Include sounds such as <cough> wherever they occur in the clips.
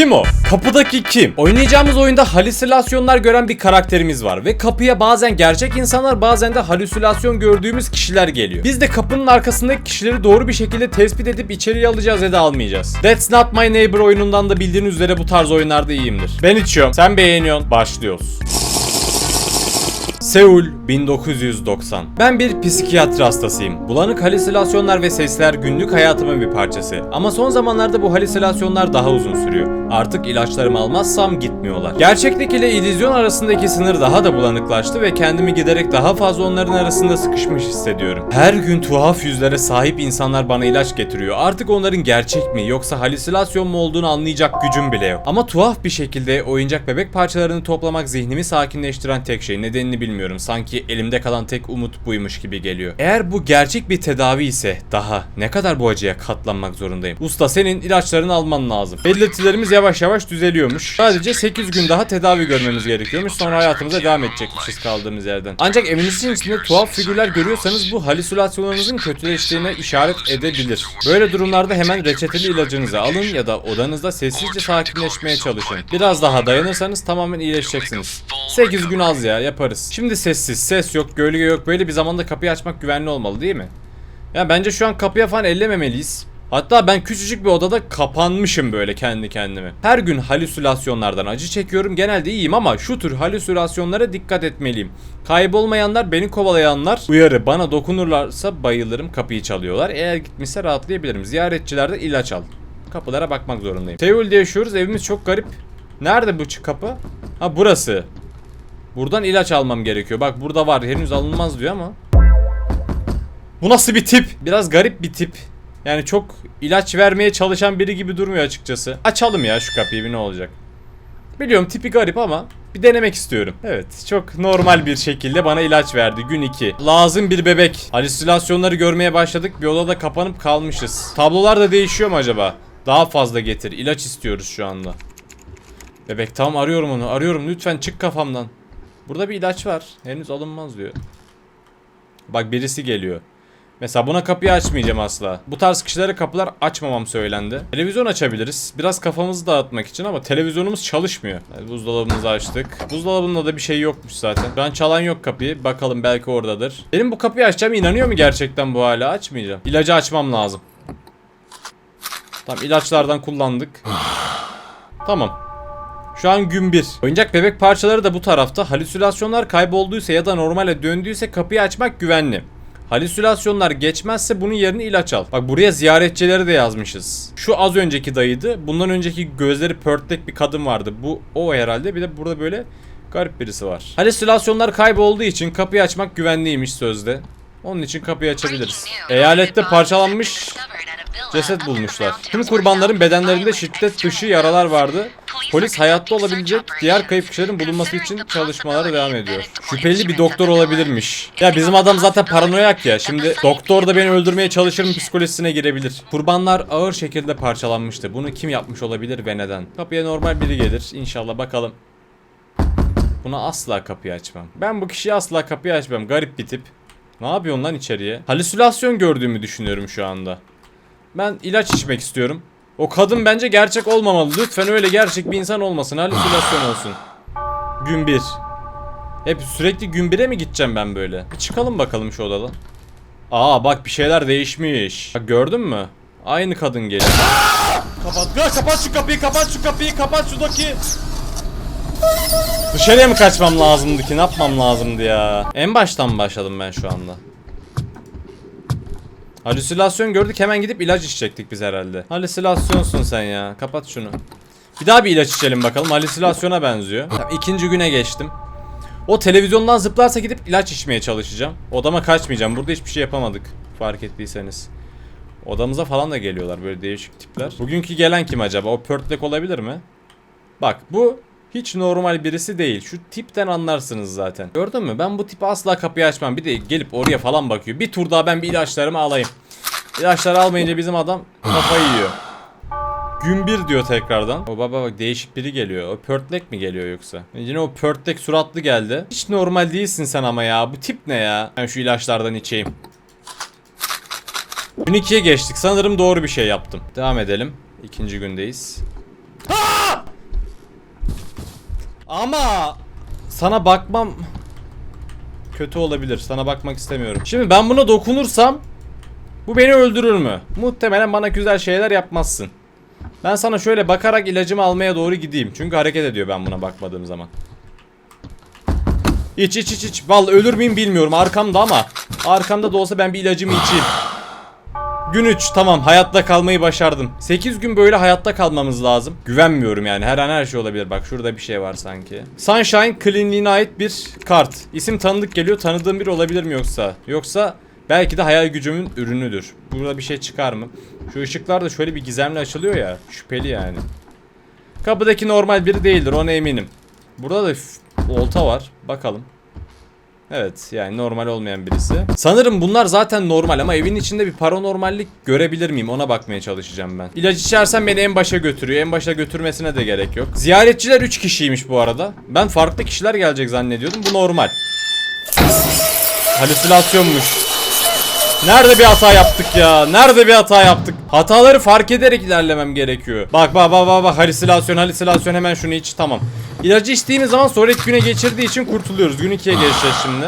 Kim o? Kapıdaki kim? Oynayacağımız oyunda halüsinasyonlar gören bir karakterimiz var ve kapıya bazen gerçek insanlar bazen de halüsinasyon gördüğümüz kişiler geliyor. Biz de kapının arkasındaki kişileri doğru bir şekilde tespit edip içeriye alacağız ya da almayacağız. That's Not My Neighbor oyunundan da bildiğiniz üzere bu tarz oyunlarda iyiyimdir. Ben içiyorum, sen beğeniyorsun, başlıyoruz. Seul 1990. Ben bir psikiyatri hastasıyım. Bulanık halüsinasyonlar ve sesler günlük hayatımın bir parçası. Ama son zamanlarda bu halüsinasyonlar daha uzun sürüyor. Artık ilaçlarımı almazsam gitmiyorlar. Gerçeklik ile illüzyon arasındaki sınır daha da bulanıklaştı ve kendimi giderek daha fazla onların arasında sıkışmış hissediyorum. Her gün tuhaf yüzlere sahip insanlar bana ilaç getiriyor. Artık onların gerçek mi yoksa halüsinasyon mu olduğunu anlayacak gücüm bile yok. Ama tuhaf bir şekilde oyuncak bebek parçalarını toplamak zihnimi sakinleştiren tek şey. Nedenini bilmiyorum. Sanki elimde kalan tek umut buymuş gibi geliyor. Eğer bu gerçek bir tedavi ise daha ne kadar bu acıya katlanmak zorundayım? Usta senin ilaçlarını alman lazım. Belirtilerimiz yavaş yavaş düzeliyormuş. Sadece 8 gün daha tedavi görmemiz gerekiyormuş. Sonra hayatımıza devam edecekmişiz kaldığımız yerden. Ancak evinizin içinde tuhaf figürler görüyorsanız bu halüsinasyonlarınızın kötüleştiğine işaret edebilir. Böyle durumlarda hemen reçeteli ilacınızı alın ya da odanızda sessizce sakinleşmeye çalışın. Biraz daha dayanırsanız tamamen iyileşeceksiniz. 8 gün az ya yaparız. Şimdi sessiz, ses yok, gölge yok. Böyle bir zamanda kapıyı açmak güvenli olmalı değil mi? Ya bence şu an kapıya falan ellememeliyiz. Hatta ben küçücük bir odada kapanmışım böyle kendi kendime. Her gün halüsinasyonlardan acı çekiyorum. Genelde iyiyim ama şu tür halüsinasyonlara dikkat etmeliyim. Kaybolmayanlar, beni kovalayanlar uyarı. Bana dokunurlarsa bayılırım. Kapıyı çalıyorlar. Eğer gitmişse rahatlayabilirim. Ziyaretçilerde ilaç al. Kapılara bakmak zorundayım. Seul'de yaşıyoruz. Evimiz çok garip. Nerede bu kapı? Ha burası. Buradan ilaç almam gerekiyor. Bak burada var. Henüz alınmaz diyor ama. Bu nasıl bir tip? Biraz garip bir tip. Yani çok ilaç vermeye çalışan biri gibi durmuyor açıkçası. Açalım ya şu kapıyı bir ne olacak. Biliyorum tipi garip ama bir denemek istiyorum. Evet çok normal bir şekilde bana ilaç verdi gün 2. Lazım bir bebek. Halüsinasyonları görmeye başladık bir odada kapanıp kalmışız. Tablolar da değişiyor mu acaba? Daha fazla getir ilaç istiyoruz şu anda. Bebek tamam arıyorum onu arıyorum lütfen çık kafamdan. Burada bir ilaç var henüz alınmaz diyor. Bak birisi geliyor. Mesela buna kapıyı açmayacağım asla. Bu tarz kişilere kapılar açmamam söylendi. Televizyon açabiliriz. Biraz kafamızı dağıtmak için ama televizyonumuz çalışmıyor. Yani buzdolabımızı açtık. Buzdolabında da bir şey yokmuş zaten. Şu an çalan yok kapıyı. Bakalım belki oradadır. Benim bu kapıyı açacağım inanıyor mu gerçekten bu hala? Açmayacağım. İlacı açmam lazım. Tamam ilaçlardan kullandık. tamam. Şu an gün 1. Oyuncak bebek parçaları da bu tarafta. Halüsinasyonlar kaybolduysa ya da normale döndüyse kapıyı açmak güvenli. Halüsinasyonlar geçmezse bunun yerine ilaç al. Bak buraya ziyaretçileri de yazmışız. Şu az önceki dayıydı. Bundan önceki gözleri pörtlek bir kadın vardı. Bu o herhalde. Bir de burada böyle garip birisi var. Halüsinasyonlar kaybolduğu için kapıyı açmak güvenliymiş sözde. Onun için kapıyı açabiliriz. Eyalette parçalanmış ceset bulmuşlar. Tüm kurbanların bedenlerinde şiddet dışı yaralar vardı. Polis hayatta olabilecek diğer kayıp kişilerin bulunması için çalışmalara devam ediyor. Şüpheli bir doktor olabilirmiş. Ya bizim adam zaten paranoyak ya. Şimdi doktor da beni öldürmeye çalışır mı psikolojisine girebilir. Kurbanlar ağır şekilde parçalanmıştı. Bunu kim yapmış olabilir ve neden? Kapıya normal biri gelir. İnşallah bakalım. Buna asla kapıyı açmam. Ben bu kişiye asla kapıyı açmam. Garip bir tip. Ne yapıyorsun lan içeriye? Halüsinasyon gördüğümü düşünüyorum şu anda. Ben ilaç içmek istiyorum. O kadın bence gerçek olmamalı. Lütfen öyle gerçek bir insan olmasın. Halüsinasyon olsun. Gün 1. Hep sürekli gün 1'e mi gideceğim ben böyle? Bir çıkalım bakalım şu odadan. Aa bak bir şeyler değişmiş. Bak gördün mü? Aynı kadın geliyor. kapat. Kapat şu kapıyı, kapat şu kapıyı, kapat şuradaki. Dışarıya mı kaçmam lazımdı ki? Ne yapmam lazımdı ya? En baştan başladım ben şu anda. Halüsinasyon gördük hemen gidip ilaç içecektik biz herhalde. Halüsinasyonsun sen ya. Kapat şunu. Bir daha bir ilaç içelim bakalım. Halüsinasyona benziyor. Tamam, ikinci güne geçtim. O televizyondan zıplarsa gidip ilaç içmeye çalışacağım. Odama kaçmayacağım. Burada hiçbir şey yapamadık. Fark ettiyseniz. Odamıza falan da geliyorlar böyle değişik tipler. Bugünkü gelen kim acaba? O pörtlek olabilir mi? Bak bu hiç normal birisi değil. Şu tipten anlarsınız zaten. Gördün mü? Ben bu tipi asla kapıyı açmam. Bir de gelip oraya falan bakıyor. Bir tur daha ben bir ilaçlarımı alayım. İlaçları almayınca bizim adam kafayı yiyor. Gün bir diyor tekrardan. O baba bak değişik biri geliyor. O pörtlek mi geliyor yoksa? Yine o pörtlek suratlı geldi. Hiç normal değilsin sen ama ya. Bu tip ne ya? Ben şu ilaçlardan içeyim. Gün 2'ye geçtik. Sanırım doğru bir şey yaptım. Devam edelim. İkinci gündeyiz. Ha! Ama sana bakmam kötü olabilir. Sana bakmak istemiyorum. Şimdi ben buna dokunursam bu beni öldürür mü? Muhtemelen bana güzel şeyler yapmazsın. Ben sana şöyle bakarak ilacımı almaya doğru gideyim. Çünkü hareket ediyor ben buna bakmadığım zaman. İç iç iç iç. Vallahi ölür müyüm bilmiyorum arkamda ama arkamda da olsa ben bir ilacımı içeyim. Gün 3 tamam hayatta kalmayı başardım. 8 gün böyle hayatta kalmamız lazım. Güvenmiyorum yani her an her şey olabilir. Bak şurada bir şey var sanki. Sunshine Cleanliğine ait bir kart. İsim tanıdık geliyor. Tanıdığım biri olabilir mi yoksa? Yoksa belki de hayal gücümün ürünüdür. Burada bir şey çıkar mı? Şu ışıklar da şöyle bir gizemli açılıyor ya. Şüpheli yani. Kapıdaki normal biri değildir ona eminim. Burada da olta var. Bakalım. Evet yani normal olmayan birisi. Sanırım bunlar zaten normal ama evin içinde bir paranormallik görebilir miyim ona bakmaya çalışacağım ben. İlaç içersem beni en başa götürüyor. En başa götürmesine de gerek yok. Ziyaretçiler 3 kişiymiş bu arada. Ben farklı kişiler gelecek zannediyordum. Bu normal. Halüsinasyonmuş. Nerede bir hata yaptık ya? Nerede bir hata yaptık? Hataları fark ederek ilerlemem gerekiyor. Bak bak bak bak bak halüsinasyon halüsinasyon hemen şunu iç tamam. İlacı içtiğimiz zaman sonraki güne geçirdiği için kurtuluyoruz. Gün 2'ye geçeceğiz şimdi.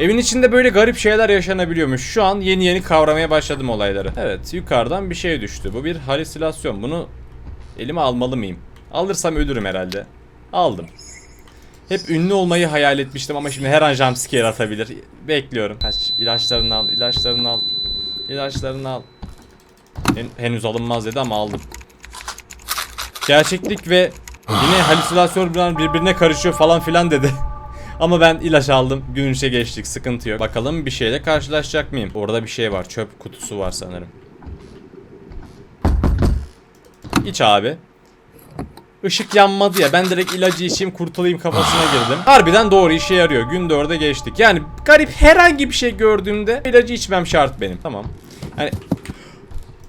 Evin içinde böyle garip şeyler yaşanabiliyormuş. Şu an yeni yeni kavramaya başladım olayları. Evet yukarıdan bir şey düştü. Bu bir halüsinasyon. Bunu elime almalı mıyım? Alırsam ölürüm herhalde. Aldım. Hep ünlü olmayı hayal etmiştim ama şimdi her an jumpscare atabilir. Bekliyorum. Kaç ilaçlarını al, ilaçlarını al. İlaçlarını al. Hen- henüz alınmaz dedi ama aldım. Gerçeklik ve yine halüsinasyon birbirine- karışıyor falan filan dedi. <laughs> ama ben ilaç aldım. Gün üçe geçtik. Sıkıntı yok. Bakalım bir şeyle karşılaşacak mıyım? Orada bir şey var. Çöp kutusu var sanırım. İç abi. Işık yanmadı ya ben direkt ilacı içeyim kurtulayım kafasına girdim. Harbiden doğru işe yarıyor. Gün 4'e geçtik. Yani garip herhangi bir şey gördüğümde ilacı içmem şart benim. Tamam. Yani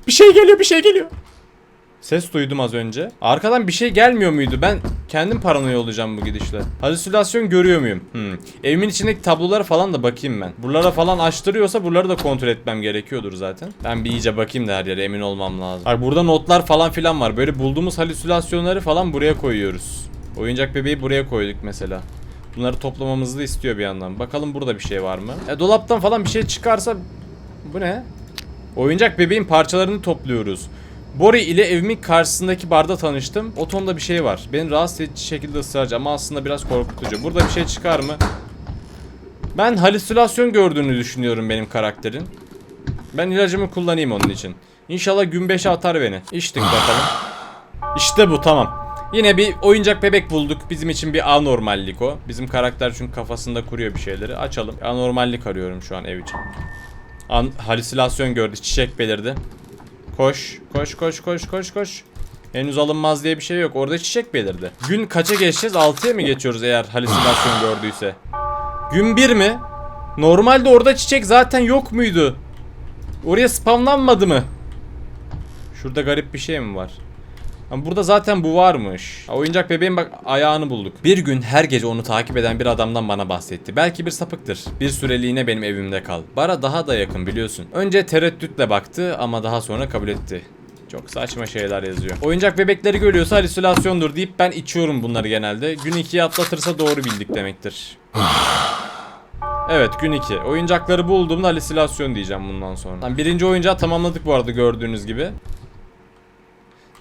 bir şey geliyor bir şey geliyor. Ses duydum az önce. Arkadan bir şey gelmiyor muydu? Ben kendim paranoya olacağım bu gidişle. Halüsinasyon görüyor muyum? Hmm. Evimin içindeki tablolara falan da bakayım ben. Buralara falan açtırıyorsa buraları da kontrol etmem gerekiyordur zaten. Ben bir iyice bakayım da her yere emin olmam lazım. Bak burada notlar falan filan var. Böyle bulduğumuz halüsinasyonları falan buraya koyuyoruz. Oyuncak bebeği buraya koyduk mesela. Bunları toplamamızı da istiyor bir yandan. Bakalım burada bir şey var mı? E, dolaptan falan bir şey çıkarsa... Bu ne? Oyuncak bebeğin parçalarını topluyoruz. Bori ile evimin karşısındaki barda tanıştım. O tonda bir şey var. Beni rahatsız edici şekilde ısrarcı ama aslında biraz korkutucu. Burada bir şey çıkar mı? Ben halüsinasyon gördüğünü düşünüyorum benim karakterin. Ben ilacımı kullanayım onun için. İnşallah gün 5'e atar beni. İçtik bakalım. İşte bu tamam. Yine bir oyuncak bebek bulduk. Bizim için bir anormallik o. Bizim karakter çünkü kafasında kuruyor bir şeyleri. Açalım. Anormallik arıyorum şu an ev için. An halüsinasyon gördü. Çiçek belirdi. Koş. Koş koş koş koş koş. Henüz alınmaz diye bir şey yok. Orada çiçek belirdi. Gün kaça geçeceğiz? 6'ya mı geçiyoruz eğer halüsinasyon <sighs> gördüyse? Gün 1 mi? Normalde orada çiçek zaten yok muydu? Oraya spamlanmadı mı? Şurada garip bir şey mi var? Ama burada zaten bu varmış. Oyuncak bebeğin bak ayağını bulduk. Bir gün her gece onu takip eden bir adamdan bana bahsetti. Belki bir sapıktır. Bir süreliğine benim evimde kal. Bara daha da yakın biliyorsun. Önce tereddütle baktı ama daha sonra kabul etti. Çok saçma şeyler yazıyor. Oyuncak bebekleri görüyorsa halüsinasyondur deyip ben içiyorum bunları genelde. Gün 2'yi atlatırsa doğru bildik demektir. <sighs> Evet gün 2. Oyuncakları bulduğumda halüsinasyon diyeceğim bundan sonra. Birinci oyuncağı tamamladık bu arada gördüğünüz gibi.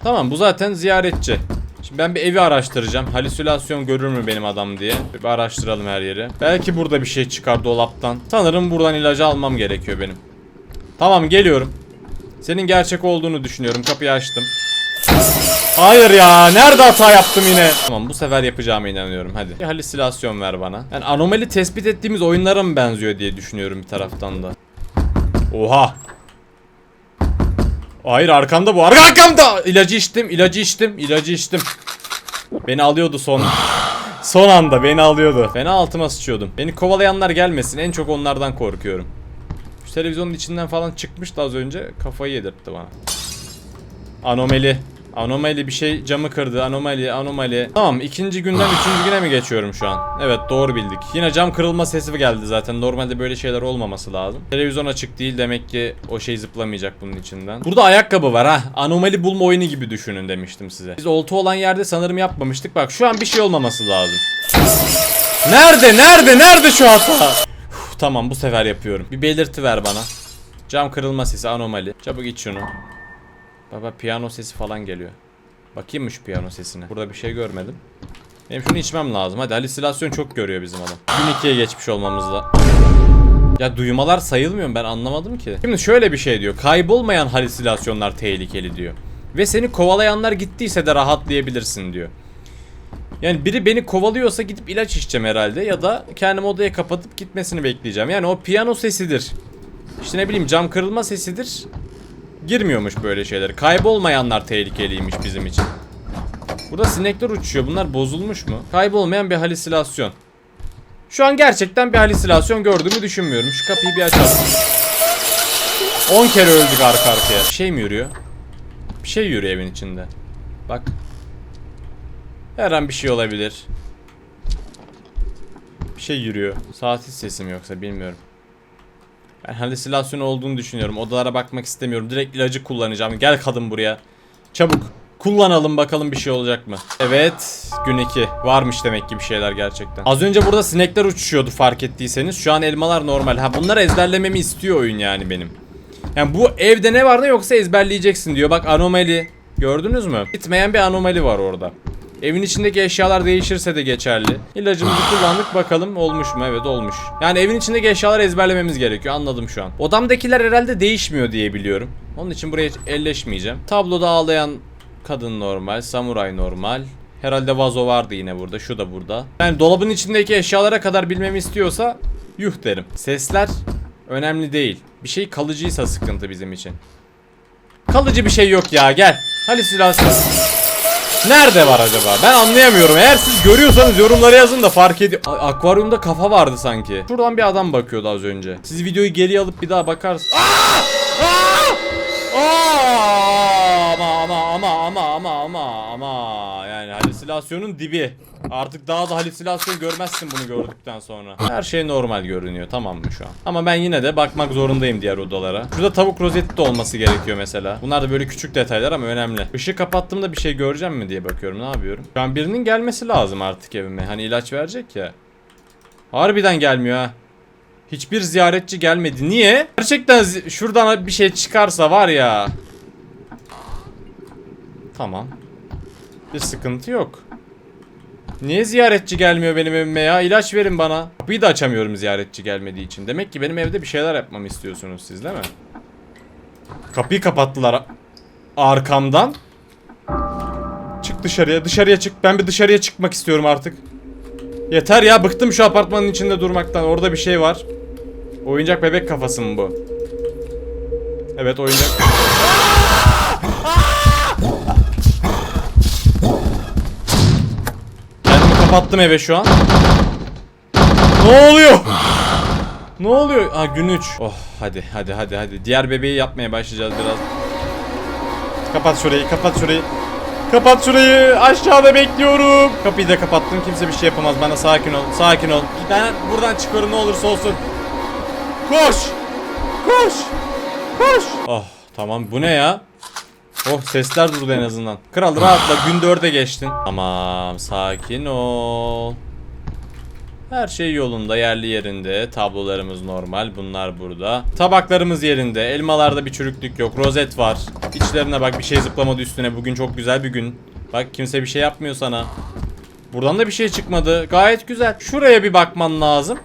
Tamam bu zaten ziyaretçi. Şimdi ben bir evi araştıracağım. Halüsinasyon görür mü benim adam diye. Bir araştıralım her yeri. Belki burada bir şey çıkar dolaptan. Sanırım buradan ilacı almam gerekiyor benim. Tamam geliyorum. Senin gerçek olduğunu düşünüyorum. Kapıyı açtım. Hayır ya. Nerede hata yaptım yine? Tamam bu sefer yapacağıma inanıyorum. Hadi. Bir halüsinasyon ver bana. Yani anomali tespit ettiğimiz oyunlara mı benziyor diye düşünüyorum bir taraftan da. Oha. Hayır arkamda bu. Arka arkamda. İlacı içtim, ilacı içtim, ilacı içtim. Beni alıyordu son. Son anda beni alıyordu. Fena altıma sıçıyordum. Beni kovalayanlar gelmesin. En çok onlardan korkuyorum. Şu televizyonun içinden falan çıkmıştı az önce. Kafayı yedirtti bana. Anomali. Anomali bir şey camı kırdı. Anomali, anomali. Tamam ikinci günden üçüncü güne mi geçiyorum şu an? Evet doğru bildik. Yine cam kırılma sesi geldi zaten. Normalde böyle şeyler olmaması lazım. Televizyon açık değil demek ki o şey zıplamayacak bunun içinden. Burada ayakkabı var ha. Anomali bulma oyunu gibi düşünün demiştim size. Biz oltu olan yerde sanırım yapmamıştık. Bak şu an bir şey olmaması lazım. Nerede? Nerede? Nerede şu hata? Tamam bu sefer yapıyorum. Bir belirti ver bana. Cam kırılma sesi anomali. Çabuk iç şunu. Baba piyano sesi falan geliyor. Bakayım mı şu piyano sesine? Burada bir şey görmedim. Benim şunu içmem lazım. Hadi halüsinasyon çok görüyor bizim adam. Gün ikiye geçmiş olmamızla. Ya duymalar sayılmıyor mu? Ben anlamadım ki. Şimdi şöyle bir şey diyor. Kaybolmayan halüsinasyonlar tehlikeli diyor. Ve seni kovalayanlar gittiyse de rahatlayabilirsin diyor. Yani biri beni kovalıyorsa gidip ilaç içeceğim herhalde ya da kendimi odaya kapatıp gitmesini bekleyeceğim. Yani o piyano sesidir. İşte ne bileyim cam kırılma sesidir. Girmiyormuş böyle şeyler. Kaybolmayanlar tehlikeliymiş bizim için. Burada sinekler uçuyor. Bunlar bozulmuş mu? Kaybolmayan bir halüsinasyon. Şu an gerçekten bir halüsinasyon gördüğümü düşünmüyorum. Şu kapıyı bir açalım. 10 kere öldük arka arkaya. Bir şey mi yürüyor? Bir şey yürüyor evin içinde. Bak. Her an bir şey olabilir. Bir şey yürüyor. Saatin sesi mi yoksa bilmiyorum. Ben halüsinasyon olduğunu düşünüyorum. Odalara bakmak istemiyorum. Direkt ilacı kullanacağım. Gel kadın buraya. Çabuk. Kullanalım bakalım bir şey olacak mı? Evet. Gün 2. Varmış demek ki bir şeyler gerçekten. Az önce burada sinekler uçuşuyordu fark ettiyseniz. Şu an elmalar normal. Ha bunları ezberlememi istiyor oyun yani benim. Yani bu evde ne var ne yoksa ezberleyeceksin diyor. Bak anomali. Gördünüz mü? Bitmeyen bir anomali var orada. Evin içindeki eşyalar değişirse de geçerli. İlacımızı kullandık bakalım olmuş mu? Evet olmuş. Yani evin içindeki eşyaları ezberlememiz gerekiyor. Anladım şu an. Odamdakiler herhalde değişmiyor diye biliyorum. Onun için buraya hiç elleşmeyeceğim. Tabloda ağlayan kadın normal, samuray normal. Herhalde vazo vardı yine burada. Şu da burada. Yani dolabın içindeki eşyalara kadar bilmemi istiyorsa yuh derim. Sesler önemli değil. Bir şey kalıcıysa sıkıntı bizim için. Kalıcı bir şey yok ya gel. Halüsinasyon. Nerede var acaba? Ben anlayamıyorum. Eğer siz görüyorsanız yorumlara yazın da fark edin. Akvaryumda kafa vardı sanki. Şuradan bir adam bakıyordu az önce. Siz videoyu geri alıp bir daha bakarsınız. Aa! Aa! Aa! Ama ama ama ama ama ama ama halüsinasyonun dibi. Artık daha da halüsinasyon görmezsin bunu gördükten sonra. Her şey normal görünüyor tamam mı şu an? Ama ben yine de bakmak zorundayım diğer odalara. Şurada tavuk rozeti de olması gerekiyor mesela. Bunlar da böyle küçük detaylar ama önemli. Işığı kapattığımda bir şey göreceğim mi diye bakıyorum. Ne yapıyorum? Şu an birinin gelmesi lazım artık evime. Hani ilaç verecek ya. Harbiden gelmiyor ha. Hiçbir ziyaretçi gelmedi. Niye? Gerçekten şuradan bir şey çıkarsa var ya. Tamam. Bir sıkıntı yok. Niye ziyaretçi gelmiyor benim evime ya? İlaç verin bana. Kapıyı da açamıyorum ziyaretçi gelmediği için. Demek ki benim evde bir şeyler yapmamı istiyorsunuz siz değil mi? Kapıyı kapattılar arkamdan. Çık dışarıya, dışarıya çık. Ben bir dışarıya çıkmak istiyorum artık. Yeter ya, bıktım şu apartmanın içinde durmaktan. Orada bir şey var. Oyuncak bebek kafası mı bu? Evet, oyuncak. <laughs> Kendimi kapattım eve şu an. Ne oluyor? Ne oluyor? Ha gün 3. Oh hadi hadi hadi hadi. Diğer bebeği yapmaya başlayacağız biraz. Kapat şurayı kapat şurayı. Kapat şurayı. Aşağıda bekliyorum. Kapıyı da kapattım. Kimse bir şey yapamaz. Bana sakin ol. Sakin ol. Ben buradan çıkıyorum ne olursa olsun. Koş. Koş. Koş. Oh tamam bu ne ya? Oh sesler durdu en azından. Kral rahatla gün dörde geçtin. Tamam sakin ol. Her şey yolunda yerli yerinde. Tablolarımız normal. Bunlar burada. Tabaklarımız yerinde. Elmalarda bir çürüklük yok. Rozet var. İçlerine bak bir şey zıplamadı üstüne. Bugün çok güzel bir gün. Bak kimse bir şey yapmıyor sana. Buradan da bir şey çıkmadı. Gayet güzel. Şuraya bir bakman lazım.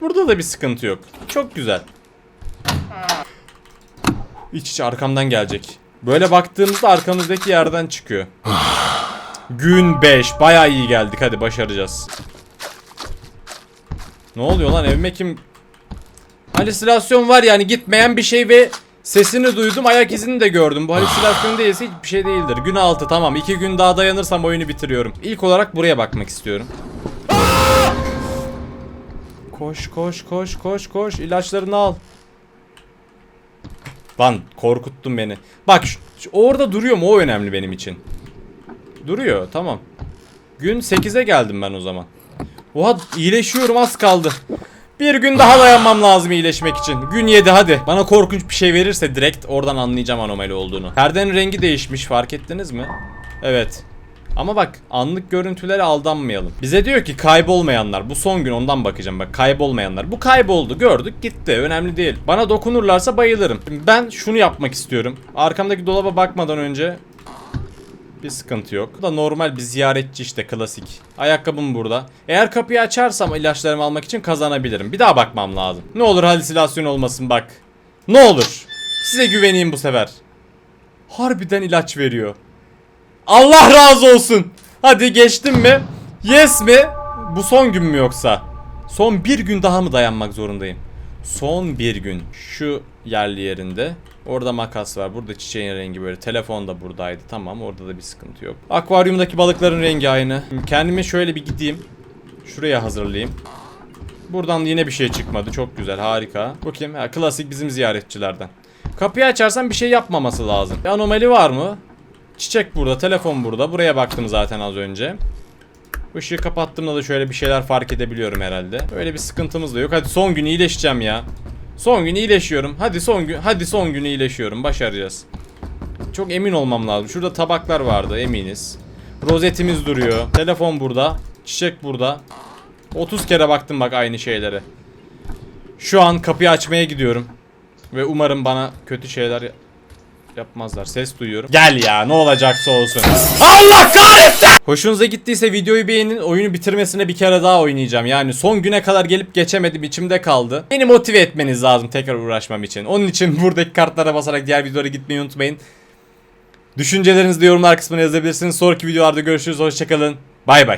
Burada da bir sıkıntı yok. Çok güzel. İç iç arkamdan gelecek. Böyle baktığımızda arkamızdaki yerden çıkıyor. Gün 5. Bayağı iyi geldik. Hadi başaracağız. Ne oluyor lan evime kim? Halüsinasyon var yani gitmeyen bir şey ve sesini duydum ayak izini de gördüm. Bu halüsinasyon değilse hiçbir şey değildir. Gün 6 tamam 2 gün daha dayanırsam oyunu bitiriyorum. İlk olarak buraya bakmak istiyorum. Koş koş koş koş koş ilaçlarını al. Lan korkuttun beni. Bak şu- şu- orada duruyor mu o önemli benim için. Duruyor tamam. Gün 8'e geldim ben o zaman. Oha iyileşiyorum az kaldı. Bir gün daha dayanmam lazım iyileşmek için. Gün 7 hadi. Bana korkunç bir şey verirse direkt oradan anlayacağım anomali olduğunu. Perdenin rengi değişmiş fark ettiniz mi? Evet. Ama bak anlık görüntülere aldanmayalım. Bize diyor ki kaybolmayanlar. Bu son gün ondan bakacağım bak kaybolmayanlar. Bu kayboldu gördük gitti önemli değil. Bana dokunurlarsa bayılırım. Ben şunu yapmak istiyorum. Arkamdaki dolaba bakmadan önce bir sıkıntı yok. Bu da normal bir ziyaretçi işte klasik. Ayakkabım burada. Eğer kapıyı açarsam ilaçlarımı almak için kazanabilirim. Bir daha bakmam lazım. Ne olur halüsinasyon olmasın bak. Ne olur. Size güveneyim bu sefer. Harbiden ilaç veriyor. Allah razı olsun. Hadi geçtim mi? Yes mi? Bu son gün mü yoksa? Son bir gün daha mı dayanmak zorundayım? Son bir gün. Şu yerli yerinde. Orada makas var. Burada çiçeğin rengi böyle. Telefon da buradaydı. Tamam orada da bir sıkıntı yok. Akvaryumdaki balıkların rengi aynı. Kendime şöyle bir gideyim. Şuraya hazırlayayım. Buradan yine bir şey çıkmadı. Çok güzel. Harika. Bakayım. Ha, klasik bizim ziyaretçilerden. Kapıyı açarsam bir şey yapmaması lazım. Bir anomali var mı? Çiçek burada, telefon burada. Buraya baktım zaten az önce. Işığı kapattığımda da şöyle bir şeyler fark edebiliyorum herhalde. Öyle bir sıkıntımız da yok. Hadi son gün iyileşeceğim ya. Son gün iyileşiyorum. Hadi son gün, hadi son gün iyileşiyorum. Başaracağız. Çok emin olmam lazım. Şurada tabaklar vardı, eminiz. Rozetimiz duruyor. Telefon burada. Çiçek burada. 30 kere baktım bak aynı şeylere. Şu an kapıyı açmaya gidiyorum. Ve umarım bana kötü şeyler yapmazlar. Ses duyuyorum. Gel ya ne olacaksa olsun. Allah kahretsin! Hoşunuza gittiyse videoyu beğenin. Oyunu bitirmesine bir kere daha oynayacağım. Yani son güne kadar gelip geçemedim içimde kaldı. Beni motive etmeniz lazım tekrar uğraşmam için. Onun için <laughs> buradaki kartlara basarak diğer videolara gitmeyi unutmayın. Düşüncelerinizi de yorumlar kısmına yazabilirsiniz. Sonraki videolarda görüşürüz. Hoşçakalın. Bay bay.